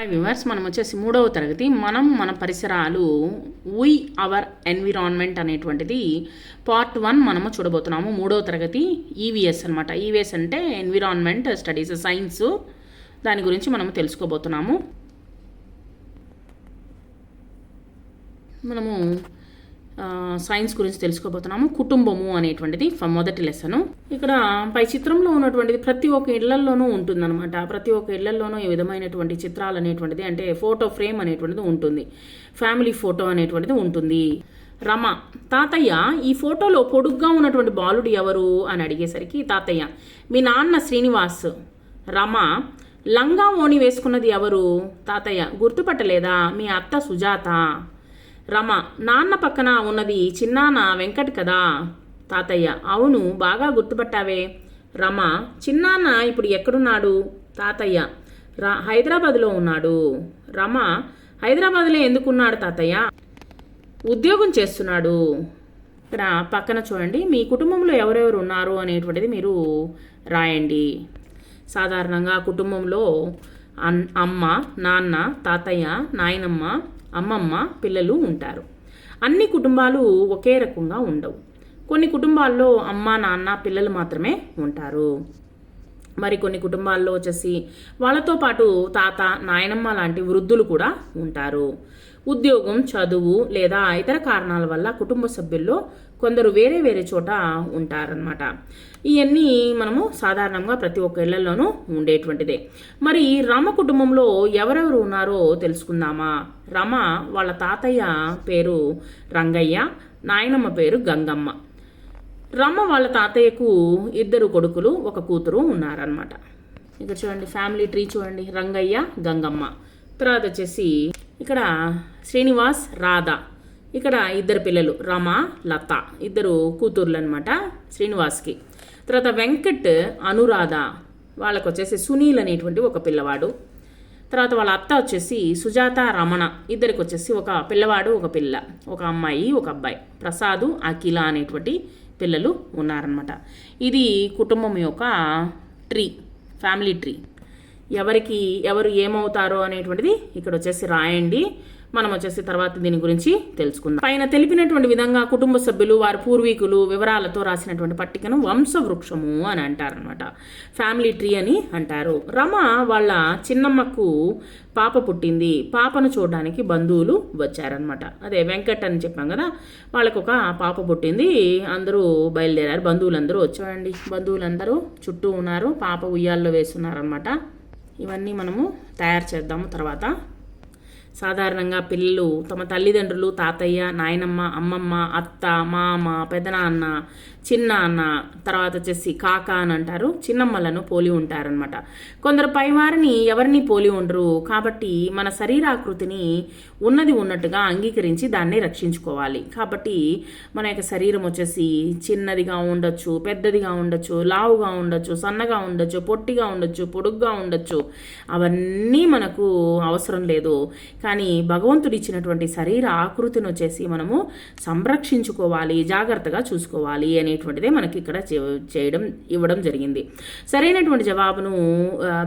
Hi viewers మనం వచ్చేసి మూడవ తరగతి. మనం మన పరిసరాలు ఉయ్ అవర్ ఎన్విరాన్మెంట్ అనేటువంటిది పార్ట్ వన్ మనము చూడబోతున్నాము. మూడవ తరగతి ఈవీఎస్ అనమాట ఈవీఎస్ అంటే ఎన్విరాన్మెంట్ స్టడీస్ సైన్స్ దాని గురించి మనము తెలుసుకోబోతున్నాము. మనము సైన్స్ గురించి తెలుసుకోబోతున్నాము. కుటుంబము అనేటువంటిది ఫ- మొదటి లెసను. ఇక్కడ పై చిత్రంలో ఉన్నటువంటిది ప్రతి ఒక్క ఇళ్ళల్లోనూ ఉంటుందన్నమాట. ప్రతి ఒక్క ఇళ్ళల్లోనూ ఈ విధమైనటువంటి చిత్రాలు అనేటువంటిది అంటే ఫోటో ఫ్రేమ్ అనేటువంటిది ఉంటుంది. ఫ్యామిలీ ఫోటో అనేటువంటిది ఉంటుంది. రమ తాతయ్య ఈ ఫోటోలో పొడుగ్గా ఉన్నటువంటి బాలుడు ఎవరు అని అడిగేసరికి తాతయ్య మీ నాన్న శ్రీనివాస్. రమ లంగా ఓణి వేసుకున్నది ఎవరు? తాతయ్య గుర్తుపట్టలేదా? మీ అత్త సుజాత. రమ నాన్న పక్కన ఉన్నది చిన్నాన్న వెంకట్ కదా? తాతయ్య అవును బాగా గుర్తుపట్టావే. రమ చిన్నాన్న ఇప్పుడు ఎక్కడున్నాడు? తాతయ్య రా హైదరాబాద్లో ఉన్నాడు. రమ హైదరాబాద్లో ఎందుకున్నాడు తాతయ్య? ఉద్యోగం చేస్తున్నాడు. ఇక్కడ పక్కన చూడండి మీ కుటుంబంలో ఎవరెవరు ఉన్నారు అనేటువంటిది మీరు రాయండి. సాధారణంగా కుటుంబంలో అన్ అమ్మ నాన్న తాతయ్య నాయనమ్మ అమ్మమ్మ పిల్లలు ఉంటారు. అన్ని కుటుంబాలు ఒకే రకంగా ఉండవు. కొన్ని కుటుంబాల్లో అమ్మ నాన్న పిల్లలు మాత్రమే ఉంటారు. మరి కొన్ని కుటుంబాల్లో వచ్చేసి వాళ్ళతో పాటు తాత నాయనమ్మ లాంటి వృద్ధులు కూడా ఉంటారు. ఉద్యోగం చదువు లేదా ఇతర కారణాల వల్ల కుటుంబ సభ్యుల్లో కొందరు వేరే వేరే చోట ఉంటారనమాట ఇవన్నీ మనము సాధారణంగా ప్రతి ఒక్క ఇళ్ళలోనూ ఉండేటువంటిదే. మరి రామ కుటుంబంలో ఎవరెవరు ఉన్నారో తెలుసుకుందామా? రమ వాళ్ళ తాతయ్య పేరు రంగయ్య నాయనమ్మ పేరు గంగమ్మ. రమ్మ వాళ్ళ తాతయ్యకు ఇద్దరు కొడుకులు ఒక కూతురు ఉన్నారనమాట ఇక్కడ చూడండి ఫ్యామిలీ ట్రీ చూడండి రంగయ్య గంగమ్మ. తర్వాత వచ్చేసి ఇక్కడ శ్రీనివాస్ రాధా. ఇక్కడ ఇద్దరు పిల్లలు రమ లత. ఇద్దరు కూతుర్లు అనమాట శ్రీనివాస్కి. తర్వాత వెంకట్ అనురాధ. వాళ్ళకు వచ్చేసి సునీల్ అనేటువంటి ఒక పిల్లవాడు. తర్వాత వాళ్ళ అత్త వచ్చేసి సుజాత రమణ. ఇద్దరికి వచ్చేసి ఒక పిల్లవాడు ఒక పిల్ల ఒక అమ్మాయి ఒక అబ్బాయి. ప్రసాదు అఖిల అనేటువంటి పిల్లలు ఉన్నారనమాట ఇది కుటుంబం యొక్క ట్రీ ఫ్యామిలీ ట్రీ. ఎవరికి ఎవరు ఏమవుతారో అనేటువంటిది ఇక్కడ వచ్చేసి రాయండి. మనం వచ్చేసి తర్వాత దీని గురించి తెలుసుకుందాం. పైన తెలిపినటువంటి విధంగా కుటుంబ సభ్యులు వారి పూర్వీకులు వివరాలతో రాసినటువంటి పట్టికను వంశవృక్షము అని అంటారనమాట ఫ్యామిలీ ట్రీ అని అంటారు. రమ వాళ్ళ చిన్నమ్మకు పాప పుట్టింది. పాపను చూడడానికి బంధువులు వచ్చారనమాట అదే వెంకట్ అని చెప్పాం కదా వాళ్ళకు ఒక పాప పుట్టింది. అందరూ బయలుదేరారు. బంధువులందరూ వచ్చారండి. బంధువులందరూ చుట్టూ ఉన్నారు. పాప ఉయ్యాల్లో వేస్తున్నారనమాట ఇవన్నీ మనము తయారు చేద్దాము తర్వాత. సాధారణంగా పిల్లలు తమ తల్లిదండ్రులు తాతయ్య నాయనమ్మ అమ్మమ్మ అత్త మామ పెదనాన్న చిన్న అన్న తర్వాత వచ్చేసి కాక అని అంటారు. చిన్నమ్మలను పోలి ఉంటారనమాట కొందరు పైవారిని ఎవరిని పోలి ఉండరు. కాబట్టి మన శరీరాకృతిని ఉన్నది ఉన్నట్టుగా అంగీకరించి దాన్ని రక్షించుకోవాలి. కాబట్టి మన యొక్క శరీరం వచ్చేసి చిన్నదిగా ఉండొచ్చు పెద్దదిగా ఉండొచ్చు లావుగా ఉండొచ్చు సన్నగా ఉండొచ్చు పొట్టిగా ఉండొచ్చు పొడుగ్గా ఉండొచ్చు. అవన్నీ మనకు అవసరం లేదు. కానీ భగవంతుడు ఇచ్చినటువంటి శరీర ఆకృతిని వచ్చేసి మనము సంరక్షించుకోవాలి జాగ్రత్తగా చూసుకోవాలి అనేటువంటిదే మనకి ఇక్కడ చేయడం ఇవ్వడం జరిగింది. సరైనటువంటి జవాబును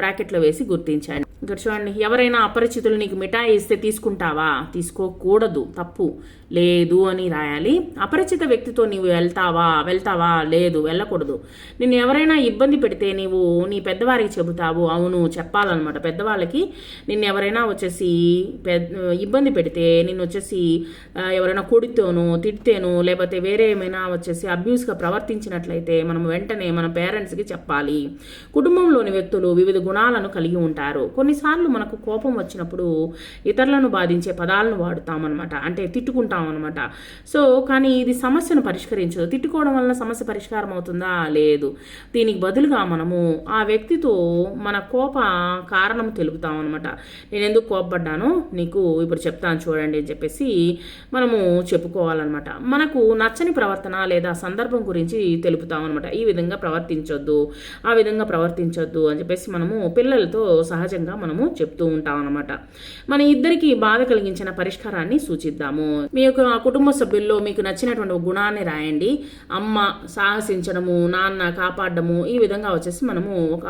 బ్రాకెట్లో వేసి గుర్తించండి. ఇక్కడ చూడండి ఎవరైనా అపరిచితులు నీకు మిఠాయి ఇస్తే తీసుకుంటావా? తీసుకోకూడదు తప్పు. లేదు అని రాయాలి. అపరిచిత వ్యక్తితో నీవు వెళ్తావా? వెళ్తావా? లేదు వెళ్ళకూడదు. నిన్ను ఎవరైనా ఇబ్బంది పెడితే నీవు నీ పెద్దవారికి చెబుతావు. అవును చెప్పాలన్నమాట. పెద్దవాళ్ళకి నిన్ను ఎవరైనా వచ్చేసి పెద్ద ఇబ్బంది పెడితే నిన్ను వచ్చేసి ఎవరైనా కొడితేను తిడితేను లేకపోతే వేరే ఏమైనా వచ్చేసి అబ్యూస్గా ప్రవర్తించినట్లయితే మనం వెంటనే మన పేరెంట్స్కి చెప్పాలి. కుటుంబంలోని వ్యక్తులు వివిధ గుణాలను కలిగి ఉంటారు. కొన్ని కొన్నిసార్లు మనకు కోపం వచ్చినప్పుడు ఇతరులను బాధించే పదాలను వాడుతామన్నమాట. అంటే తిట్టుకుంటాం అనమాట సో కానీ ఇది సమస్యను పరిష్కరించదు. తిట్టుకోవడం వలన సమస్య పరిష్కారం అవుతుందా? లేదు. దీనికి బదులుగా మనము ఆ వ్యక్తితో మన కోప కారణం తెలుపుతాం అనమాట నేను ఎందుకు కోపపడ్డానో నీకు ఇప్పుడు చెప్తాను చూడండి అని చెప్పేసి మనము చెప్పుకోవాలన్నమాట. మనకు నచ్చని ప్రవర్తన లేదా సందర్భం గురించి తెలుపుతాం అనమాట ఈ విధంగా ప్రవర్తించొద్దు ఆ విధంగా ప్రవర్తించొద్దు అని చెప్పేసి మనము పిల్లలతో సహజంగా మనము చెప్తూ ఉంటాం అనమాట మన ఇద్దరికి బాధ కలిగించిన పరిష్కారాన్ని సూచిద్దాము. మీ యొక్క కుటుంబ సభ్యుల్లో మీకు నచ్చినటువంటి ఒక గుణాన్ని రాయండి. అమ్మ సాహసించడము నాన్న కాపాడడము ఈ విధంగా వచ్చేసి మనము ఒక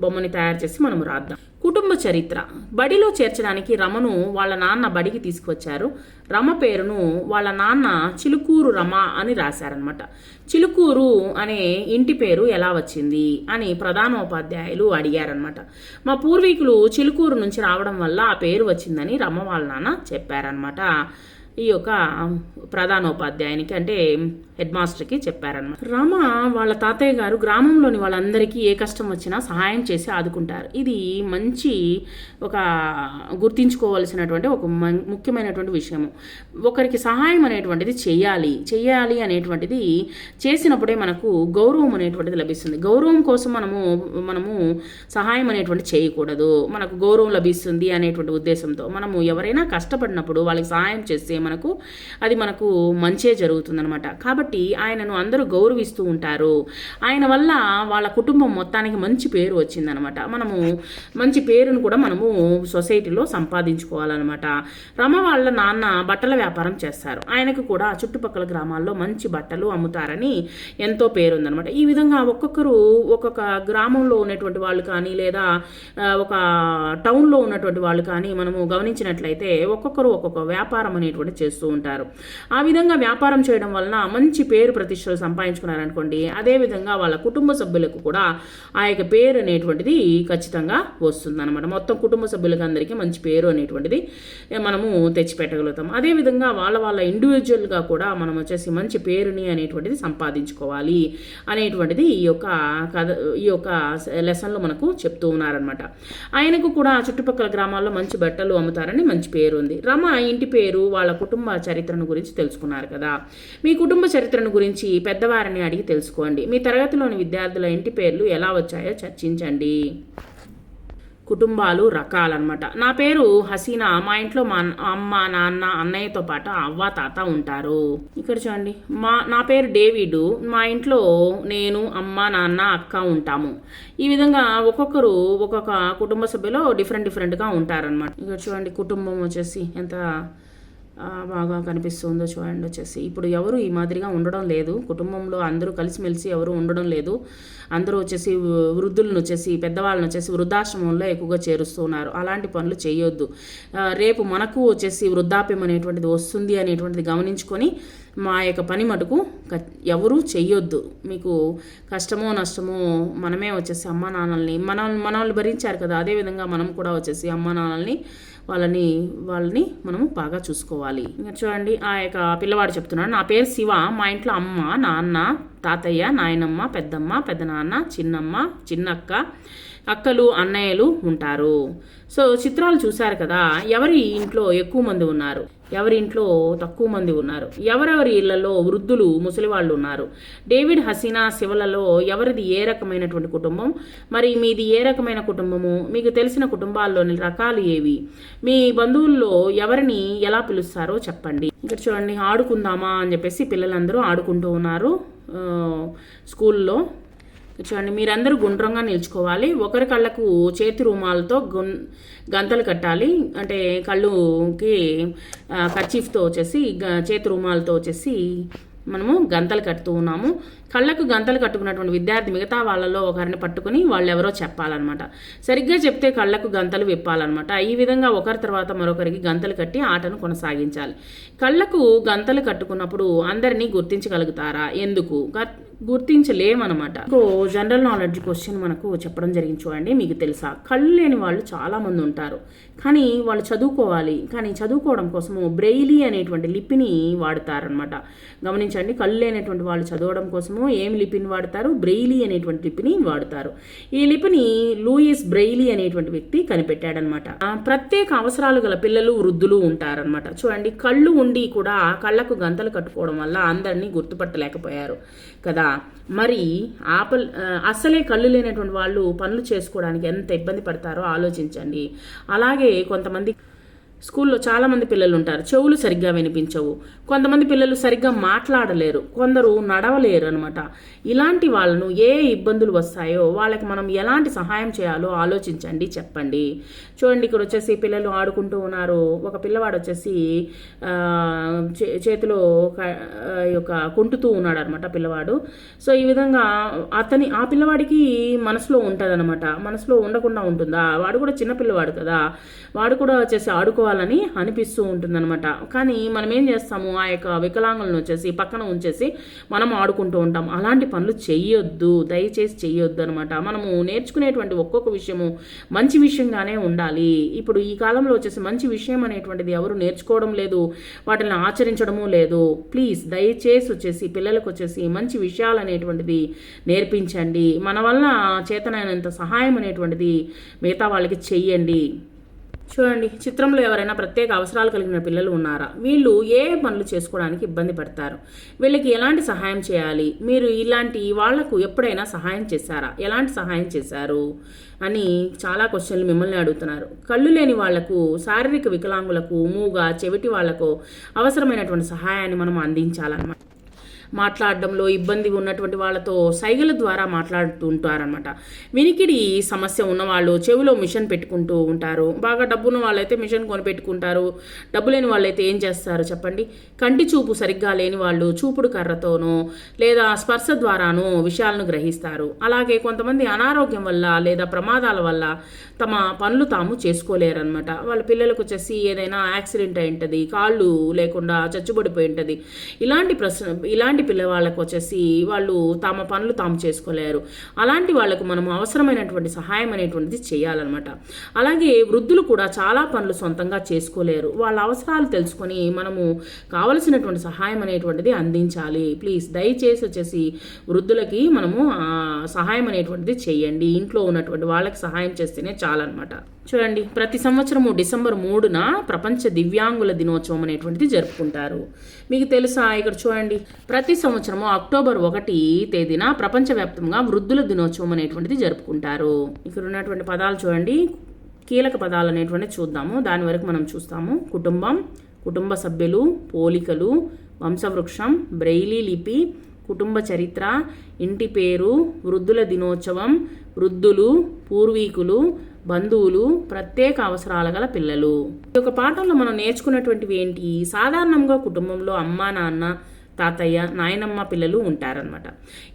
బొమ్మని తయారు చేసి మనం రాద్దాం. కుటుంబ చరిత్ర. బడిలో చేర్చడానికి రమను వాళ్ళ నాన్న బడికి తీసుకువచ్చారు. రమ పేరును వాళ్ళ నాన్న చిలుకూరు రమ అని రాశారనమాట చిలుకూరు అనే ఇంటి పేరు ఎలా వచ్చింది అని ప్రధానోపాధ్యాయులు అడిగారనమాట మా పూర్వీకులు చిలుకూరు నుంచి రావడం వల్ల ఆ పేరు వచ్చిందని రమ వాళ్ళ నాన్న చెప్పారనమాట ఈ యొక్క ప్రధానోపాధ్యాయునికి అంటే హెడ్ మాస్టర్కి చెప్పారనమాట రామ వాళ్ళ తాతయ్య గారు గ్రామంలోని వాళ్ళందరికీ ఏ కష్టం వచ్చినా సహాయం చేసి ఆదుకుంటారు. ఇది మంచి ఒక గుర్తించుకోవాల్సినటువంటి ఒక ముఖ్యమైనటువంటి విషయము. ఒకరికి సహాయం అనేటువంటిది చేయాలి. చేయాలి అనేటువంటిది చేసినప్పుడే మనకు గౌరవం అనేటువంటిది లభిస్తుంది. గౌరవం కోసం మనము మనము సహాయం అనేటువంటి చేయకూడదు. మనకు గౌరవం లభిస్తుంది అనేటువంటి ఉద్దేశంతో మనము ఎవరైనా కష్టపడినప్పుడు వాళ్ళకి సహాయం చేస్తే మనకు అది మనకు మంచే జరుగుతుందనమాట కాబట్టి ఆయనను అందరూ గౌరవిస్తూ ఉంటారు. ఆయన వల్ల వాళ్ళ కుటుంబం మొత్తానికి మంచి పేరు వచ్చిందనమాట మనము మంచి పేరును కూడా మనము సొసైటీలో సంపాదించుకోవాలన్నమాట. రమ వాళ్ళ నాన్న బట్టల వ్యాపారం చేస్తారు. ఆయనకు కూడా చుట్టుపక్కల గ్రామాల్లో మంచి బట్టలు అమ్ముతారని ఎంతో పేరు ఉందనమాట ఈ విధంగా ఒక్కొక్కరు ఒక్కొక్క గ్రామంలో ఉన్నటువంటి వాళ్ళు కానీ లేదా ఒక టౌన్లో ఉన్నటువంటి వాళ్ళు కానీ మనము గమనించినట్లయితే ఒక్కొక్కరు ఒక్కొక్క వ్యాపారం అనేటువంటి చేస్తూ ఉంటారు. ఆ విధంగా వ్యాపారం చేయడం వలన మంచి పేరు ప్రతిష్టలు సంపాదించుకున్నారనుకోండి అదే విధంగా వాళ్ళ కుటుంబ సభ్యులకు కూడా ఆ యొక్క పేరు అనేటువంటిది ఖచ్చితంగా వస్తుందన్నమాట. మొత్తం కుటుంబ సభ్యులకు అందరికీ మంచి పేరు అనేటువంటిది మనము తెచ్చిపెట్టగలుగుతాం. అదే విధంగా వాళ్ళ వాళ్ళ ఇండివిజువల్గా కూడా మనం వచ్చేసి మంచి పేరుని అనేటువంటిది సంపాదించుకోవాలి అనేటువంటిది ఈ యొక్క కథ ఈ యొక్క లెసన్లో మనకు చెప్తూ ఉన్నారనమాట ఆయనకు కూడా చుట్టుపక్కల గ్రామాల్లో మంచి బట్టలు అమ్ముతారని మంచి పేరు ఉంది. రమ ఇంటి పేరు వాళ్ళ కుటుంబ చరిత్రను గురించి తెలుసుకున్నారు కదా. మీ కుటుంబ చరిత్రను గురించి పెద్దవారిని అడిగి తెలుసుకోండి. మీ తరగతిలోని విద్యార్థుల ఇంటి పేర్లు ఎలా వచ్చాయో చర్చించండి. కుటుంబాలు రకాలన్నమాట. నా పేరు హసీనా. మా ఇంట్లో మా అన్న- అమ్మ నాన్న అన్నయ్యతో పాటు అవ్వ తాత ఉంటారు. ఇక్కడ చూడండి. మా నా పేరు డేవిడ్. మా ఇంట్లో నేను అమ్మ నాన్న అక్క ఉంటాము. ఈ విధంగా ఒక్కొక్కరు ఒక్కొక్క కుటుంబ సభ్యులు డిఫరెంట్ డిఫరెంట్గా ఉంటారనమాట ఇక్కడ చూడండి కుటుంబం వచ్చేసి ఎంత బాగా కనిపిస్తుందో చూడండి వచ్చేసి. ఇప్పుడు ఎవరు ఈ మాదిరిగా ఉండడం లేదు. కుటుంబంలో అందరూ కలిసిమెలిసి ఎవరు ఉండడం లేదు. అందరూ వచ్చేసి వృద్ధులను వచ్చేసి పెద్దవాళ్ళని వచ్చేసి వృద్ధాశ్రమంలో ఎక్కువగా చేరుస్తున్నారు. అలాంటి పనులు చేయొద్దు. రేపు మనకు వచ్చేసి వృద్ధాప్యం అనేటువంటిది వస్తుంది అనేటువంటిది గమనించుకొని మా యొక్క పని మటుకు క- ఎవరూ చెయ్యొద్దు. మీకు కష్టమో నష్టమో మనమే వచ్చేసి అమ్మా నాన్నల్ని మన మనల్ని భరించారు కదా అదేవిధంగా మనం కూడా వచ్చేసి అమ్మ నాన్నల్ని వాళ్ళని వాళ్ళని మనము బాగా చూసుకోవాలి. ఇంకా చూడండి ఆ యొక్క పిల్లవాడు చెప్తున్నాడు నా పేరు శివ మా ఇంట్లో అమ్మ నాన్న తాతయ్య నాయనమ్మ పెద్దమ్మ పెద్దనాన్న చిన్నమ్మ చిన్నక్క అక్కలు అన్నయ్యలు ఉంటారు. సో చిత్రాలు చూశారు కదా ఎవరి ఇంట్లో ఎక్కువ మంది ఉన్నారు? ఎవరి ఇంట్లో తక్కువ మంది ఉన్నారు? ఎవరెవరి ఇళ్ళలో వృద్ధులు ముసలి వాళ్ళు ఉన్నారు? డేవిడ్ హసీనా శివలలో ఎవరిది ఏ రకమైనటువంటి కుటుంబం? మరి మీది ఏ రకమైన కుటుంబము? మీకు తెలిసిన కుటుంబాల్లోని రకాలు ఏవి? మీ బంధువుల్లో ఎవరిని ఎలా పిలుస్తారో చెప్పండి. ఇక్కడ చూడండి ఆడుకుందామా అని చెప్పేసి పిల్లలందరూ ఆడుకుంటూ ఉన్నారు స్కూల్లో. చూడండి మీరందరూ గుండ్రంగా నిల్చుకోవాలి. ఒకరి కళ్ళకు చేతి రుమాలతో గున్ గంతలు కట్టాలి. అంటే కళ్ళుకి కర్చీఫ్తో వచ్చేసి గ- చేతి రుమాలతో వచ్చేసి మనము గంతలు కడుతూ ఉన్నాము. కళ్ళకు గంతలు కట్టుకున్నటువంటి విద్యార్థి మిగతా వాళ్ళలో ఒకరిని పట్టుకుని వాళ్ళు ఎవరో చెప్పాలన్నమాట. సరిగ్గా చెప్తే కళ్ళకు గంతలు విప్పాలన్నమాట. ఈ విధంగా ఒకరి తర్వాత మరొకరికి గంతలు కట్టి ఆటను కొనసాగించాలి. కళ్ళకు గంతలు కట్టుకున్నప్పుడు అందరినీ గుర్తించగలుగుతారా? ఎందుకు? గుర్తించలేమన్నమాట ఇంకో జనరల్ నాలెడ్జ్ క్వశ్చన్ మనకు చెప్పడం జరిగింది చూడండి మీకు తెలుసా? కళ్ళు లేని వాళ్ళు చాలామంది ఉంటారు. కానీ వాళ్ళు చదువుకోవాలి. కానీ చదువుకోవడం కోసము బ్రెయిలీ అనేటువంటి లిపిని వాడతారనమాట గమనించండి కళ్ళు లేనటువంటి వాళ్ళు చదవడం కోసము ఏం లిపిని వాడతారు? బ్రెయిలీ అనేటువంటి లిపిని వాడతారు. ఈ లిపిని లూయిస్ బ్రెయిలీ అనేటువంటి వ్యక్తి కనిపెట్టాడనమాట ప్రత్యేక అవసరాలు గల పిల్లలు వృద్ధులు ఉంటారనమాట చూడండి కళ్ళు ఉండి కూడా కళ్ళకు గంతలు కట్టుకోవడం వల్ల అందరినీ గుర్తుపట్టలేకపోయారు కదా. మరి ఆపల్ అసలే కళ్ళు లేనటువంటి వాళ్ళు పనులు చేసుకోవడానికి ఎంత ఇబ్బంది పడతారో ఆలోచించండి. అలాగే కొంతమంది స్కూల్లో చాలామంది పిల్లలు ఉంటారు. చెవులు సరిగ్గా వినిపించవు. కొంతమంది పిల్లలు సరిగ్గా మాట్లాడలేరు. కొందరు నడవలేరు అనమాట ఇలాంటి వాళ్ళను ఏ ఇబ్బందులు వస్తాయో వాళ్ళకి మనం ఎలాంటి సహాయం చేయాలో ఆలోచించండి చెప్పండి. చూడండి ఇక్కడ వచ్చేసి పిల్లలు ఆడుకుంటూ ఉన్నారు. ఒక పిల్లవాడు వచ్చేసి చే- చేతిలో ఒక యొక్క కొంటుతూ ఉన్నాడు అనమాట పిల్లవాడు. సో ఈ విధంగా అతని ఆ పిల్లవాడికి మనసులో ఉంటుందన్నమాట. మనసులో ఉండకుండా ఉంటుందా? వాడు కూడా చిన్న పిల్లవాడు కదా. వాడు కూడా వచ్చేసి ఆడుకో ఆడుకోవాలని అనిపిస్తూ ఉంటుందన్నమాట. కానీ మనం ఏం చేస్తాము? ఆ యొక్క వికలాంగులను వచ్చేసి పక్కన ఉంచేసి మనం ఆడుకుంటూ ఉంటాం. అలాంటి పనులు చేయొద్దు దయచేసి చేయొద్దు అనమాట మనము నేర్చుకునేటువంటి ఒక్కొక్క విషయము మంచి విషయంగానే ఉండాలి. ఇప్పుడు ఈ కాలంలో వచ్చేసి మంచి విషయం అనేటువంటిది ఎవరు నేర్చుకోవడం లేదు. వాటిని ఆచరించడము లేదు. ప్లీజ్ దయచేసి వచ్చేసి పిల్లలకు వచ్చేసి మంచి విషయాలు అనేటువంటిది నేర్పించండి. మన వల్ల చేతనైనంత సహాయం అనేటువంటిది మిగతా వాళ్ళకి చెయ్యండి. చూడండి చిత్రంలో ఎవరైనా ప్రత్యేక అవసరాలు కలిగిన పిల్లలు ఉన్నారా? వీళ్ళు ఏ పనులు చేసుకోవడానికి ఇబ్బంది పడతారు? వీళ్ళకి ఎలాంటి సహాయం చేయాలి? మీరు ఇలాంటి వాళ్ళకు ఎప్పుడైనా సహాయం చేశారా? ఎలాంటి సహాయం చేశారు? అని చాలా క్వశ్చన్లు మిమ్మల్ని అడుగుతున్నారు. కళ్ళు లేని వాళ్ళకు శారీరక వికలాంగులకు మూగ చెవిటి వాళ్ళకు అవసరమైనటువంటి సహాయాన్ని మనం అందించాలన్నమాట. మాట్లాడడంలో ఇబ్బంది ఉన్నటువంటి వాళ్ళతో సైగల ద్వారా మాట్లాడుతూ ఉంటారనమాట వినికిడి సమస్య ఉన్నవాళ్ళు చెవిలో మిషన్ పెట్టుకుంటూ ఉంటారు. బాగా డబ్బున్న వాళ్ళైతే మిషన్ కొని పెట్టుకుంటారు డబ్బు లేని వాళ్ళైతే ఏం చేస్తారు చెప్పండి? కంటి చూపు సరిగ్గా లేని వాళ్ళు చూపుడు కర్రతోనో లేదా స్పర్శ ద్వారానో విషయాలను గ్రహిస్తారు. అలాగే కొంతమంది అనారోగ్యం వల్ల లేదా ప్రమాదాల వల్ల తమ పనులు తాము చేసుకోలేరనమాట వాళ్ళ పిల్లలకు వచ్చేసి ఏదైనా యాక్సిడెంట్ అయి ఉంటుంది కాళ్ళు లేకుండా చచ్చుబడిపోయి ఉంటుంది. ఇలాంటి ప్రశ్న ఇలాంటి పిల్లవాళ్ళకు వచ్చేసి వాళ్ళు తమ పనులు తాము చేసుకోలేరు. అలాంటి వాళ్ళకు మనం అవసరమైనటువంటి సహాయం అనేటువంటిది చేయాలన్నమాట. అలాగే వృద్ధులు కూడా చాలా పనులు సొంతంగా చేసుకోలేరు. వాళ్ళ అవసరాలు తెలుసుకొని మనము కావలసినటువంటి సహాయం అనేటువంటిది అందించాలి. ప్లీజ్ దయచేసి వచ్చేసి వృద్ధులకి మనము సహాయం అనేటువంటిది చేయండి. ఇంట్లో ఉన్నటువంటి వాళ్ళకి సహాయం చేస్తేనే చాలన్నమాట. చూడండి ప్రతి సంవత్సరము డిసెంబర్ మూడున ప్రపంచ దివ్యాంగుల దినోత్సవం అనేటువంటిది జరుపుకుంటారు. మీకు తెలుసా? ఇక్కడ చూడండి ప్రతి ప్రతి సంవత్సరము అక్టోబర్ ఒకటి తేదీన ప్రపంచవ్యాప్తంగా వృద్ధుల దినోత్సవం అనేటువంటిది జరుపుకుంటారు. ఇక్కడ ఉన్నటువంటి పదాలు చూడండి. కీలక పదాలు అనేటువంటివి చూద్దాము. దాని వరకు మనం చూస్తాము. కుటుంబం కుటుంబ సభ్యులు పోలికలు వంశవృక్షం బ్రెయిలీ లిపి కుటుంబ చరిత్ర ఇంటి పేరు వృద్ధుల దినోత్సవం వృద్ధులు పూర్వీకులు బంధువులు ప్రత్యేక అవసరాల గల పిల్లలు. ఈ యొక్క పాఠంలో మనం నేర్చుకున్నటువంటివి ఏంటి? సాధారణంగా కుటుంబంలో అమ్మ నాన్న తాతయ్య నాయనమ్మ పిల్లలు ఉంటారనమాట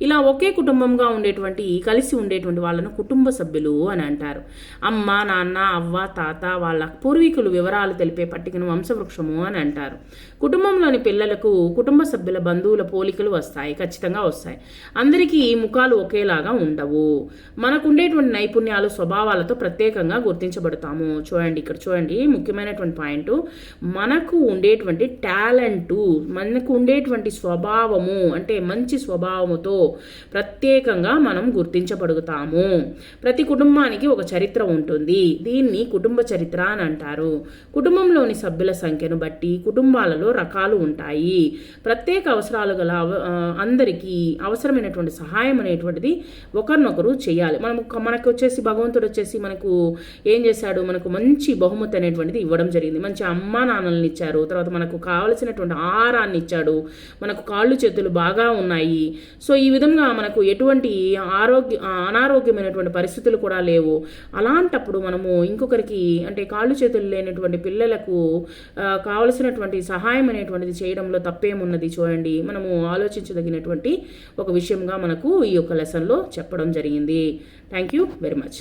ఇలా ఒకే కుటుంబంగా ఉండేటువంటి కలిసి ఉండేటువంటి వాళ్ళను కుటుంబ సభ్యులు అని అంటారు. అమ్మ నాన్న అవ్వ తాత వాళ్ళ పూర్వీకులు వివరాలు తెలిపే పట్టికను వంశవృక్షము అని అంటారు. కుటుంబంలోని పిల్లలకు కుటుంబ సభ్యుల బంధువుల పోలికలు వస్తాయి ఖచ్చితంగా వస్తాయి. అందరికీ ముఖాలు ఒకేలాగా ఉండవు. మనకు ఉండేటువంటి నైపుణ్యాలు స్వభావాలతో ప్రత్యేకంగా గుర్తించబడతాము. చూడండి ఇక్కడ చూడండి ముఖ్యమైనటువంటి పాయింట్. మనకు ఉండేటువంటి టాలెంటు మనకు ఉండేటువంటి స్వభావము అంటే మంచి స్వభావముతో ప్రత్యేకంగా మనం గుర్తించబడుగుతాము. ప్రతి కుటుంబానికి ఒక చరిత్ర ఉంటుంది. దీన్ని కుటుంబ చరిత్ర అని అంటారు. కుటుంబంలోని సభ్యుల సంఖ్యను బట్టి కుటుంబాలలో రకాలు ఉంటాయి. ప్రత్యేక అవసరాలు గల అవ- అందరికీ అవసరమైనటువంటి సహాయం అనేటువంటిది ఒకరినొకరు చేయాలి. మనం మనకు వచ్చేసి భగవంతుడు వచ్చేసి మనకు ఏం చేశాడు? మనకు మంచి బహుమతి అనేటువంటిది ఇవ్వడం జరిగింది. మంచి అమ్మా నాన్నల్ని ఇచ్చారు. తర్వాత మనకు కావలసినటువంటి ఆహారాన్ని ఇచ్చాడు. మనకు కాళ్ళు చేతులు బాగా ఉన్నాయి. సో ఈ విధంగా మనకు ఎటువంటి ఆరోగ్య అనారోగ్యమైనటువంటి పరిస్థితులు కూడా లేవు. అలాంటప్పుడు మనము ఇంకొకరికి అంటే కాళ్ళు చేతులు లేనటువంటి పిల్లలకు కావలసినటువంటి సహాయం అనేటువంటిది చేయడంలో తప్పేమున్నది చూడండి. మనము ఆలోచించదగినటువంటి ఒక విషయంగా మనకు ఈ యొక్క లెసన్లో చెప్పడం జరిగింది. Thank you very much.